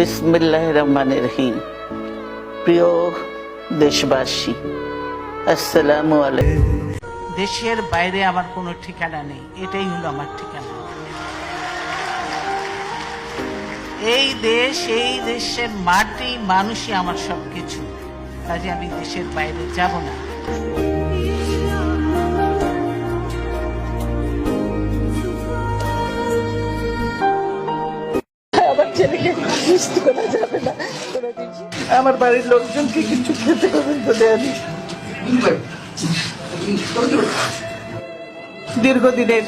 বিসমিল্লাহ রহমান রহিম। প্রিয় দেশবাসী, আসসালামু আলাইকুম। দেশের বাইরে আমার কোনো ঠিকানা নেই, এটাই হলো আমার ঠিকানা। এই দেশ, এই দেশের মাটি, মানুষই আমার সবকিছু। কাজে আমি দেশের বাইরে যাব না। করা যাবে না। আমার বাড়ির লোকজনকে কিছু খেতে পর্যন্ত দেয়নি দীর্ঘদিনের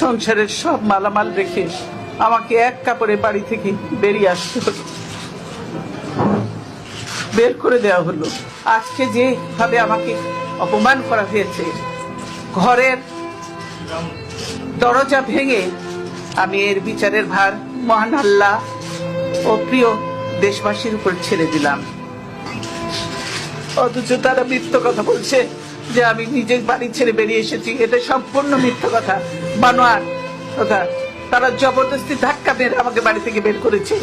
সংসারের সব মালামাল রেখে আমাকে এক কাপড়ে বাড়ি থেকে বেরিয়ে আসতে হলো। বের করে দেওয়া হলো। আজকে যেভাবে আমাকে অপমান করা হয়েছে, ঘরের দরজা ভেঙে আমি এর বিচারের ভার, মহান আল্লাহ ও প্রিয় দেশবাসীর উপর ছেড়ে দিলাম। অথচ তারা মিথ্য কথা বলছে যে আমি নিজের বাড়ি ছেড়ে বেরিয়ে এসেছি। এটা সম্পূর্ণ মিথ্য কথা। বানোয়ার কথা তারা জবরদস্তি ধাক্কা মেরে আমাকে বাড়ি থেকে বের করেছে।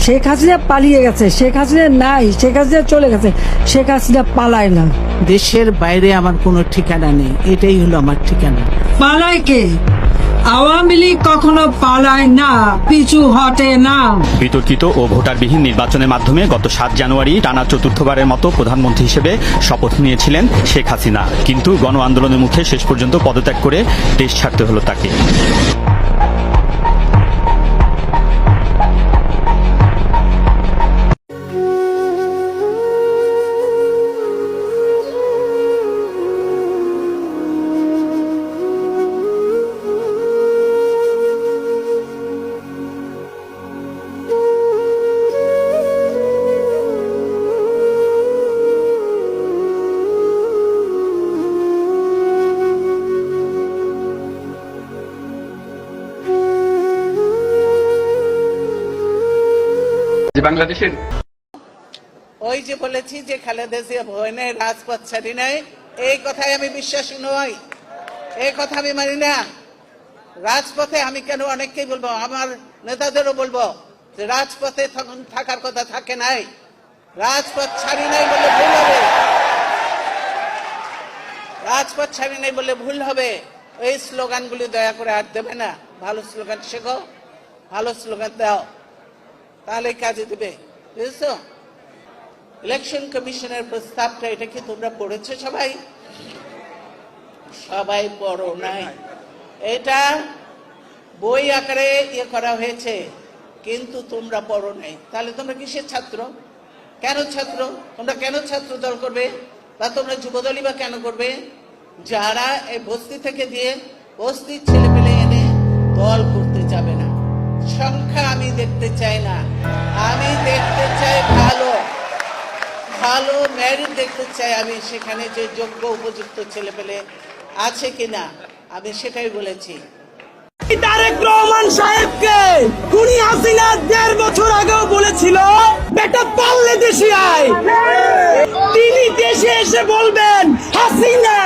শেখ হাসিনা পালিয়ে গেছে। শেখ হাসিনা নাই। শেখ হাসিনা চলে গেছে। শেখ হাসিনা পালায় না। দেশের বাইরে আমার কোনো ঠিকানা নেই। এটাই হলো আমার ঠিকানা। পালায় কে? আওয়ামী লীগ কখনো পালায় না, পিছু হটে না। বিতর্কিত ও ভোটারবিহীন নির্বাচনের মাধ্যমে গত সাত জানুয়ারি টানা চতুর্থবারের মতো প্রধানমন্ত্রী হিসেবে শপথ নিয়েছিলেন শেখ হাসিনা। কিন্তু গণ আন্দোলনের মুখে শেষ পর্যন্ত পদত্যাগ করে দেশ ছাড়তে হলো তাকে। বাংলাদেশের ওই যে বলেছি যে খালেদা জিয়া রাজপথ ছাড়ি নাই, এই কথায় আমি বিশ্বাসী নই এই কথা আমি মানি না। রাজপথে আমি কেন অনেককেই বলব? আমার নেতাদেরও বলব যে রাজপথে তখন থাকার কথা থাকে নাই। রাজপথ ছাড়ি নাই বলে ভুল হবে। রাজপথ ছাড়ি নাই বলে ভুল হবে। এই স্লোগানগুলি দয়া করে আর দেবে না। ভালো স্লোগান শেখো, ভালো স্লোগান দাও। তাহলে কাজে দেবে, বুঝেছ? ইলেকশন কমিশনের প্রস্তাবটা এটা কি তোমরা পড়েছো সবাই? সবাই পড়ো নাই। এটা বই আকারে ইয়ে করা হয়েছে, কিন্তু তোমরা পড়ো নাই। তাহলে তোমরা কিসের ছাত্র? কেন ছাত্র? তোমরা কেন ছাত্র দল করবে? বা তোমরা যুবদলই বা কেন করবে? যারা এই বস্তি থেকে দিয়ে বস্তির ছেলে পেলে এনে দল করতে যাবে না। সংখ্যা আমি দেখতে চাই না। আমি দেখতে চাই ভালো। ভালো ম্যারিট দেখতে চাই আমি। সেখানে যে যোগ্য উপযুক্ত ছেলে পেলে আছে কিনা, আমি সেটাই বলেছি। তারেক রহমান সাহেবকে হাসিনা দেড় বছর আগেও বলেছিল, বেটা আয়। তিনি দেশে এসে বলবেন, হাসিনা,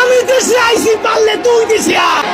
আমি দেশে আইছি, পারলে তুই দেশে আয়।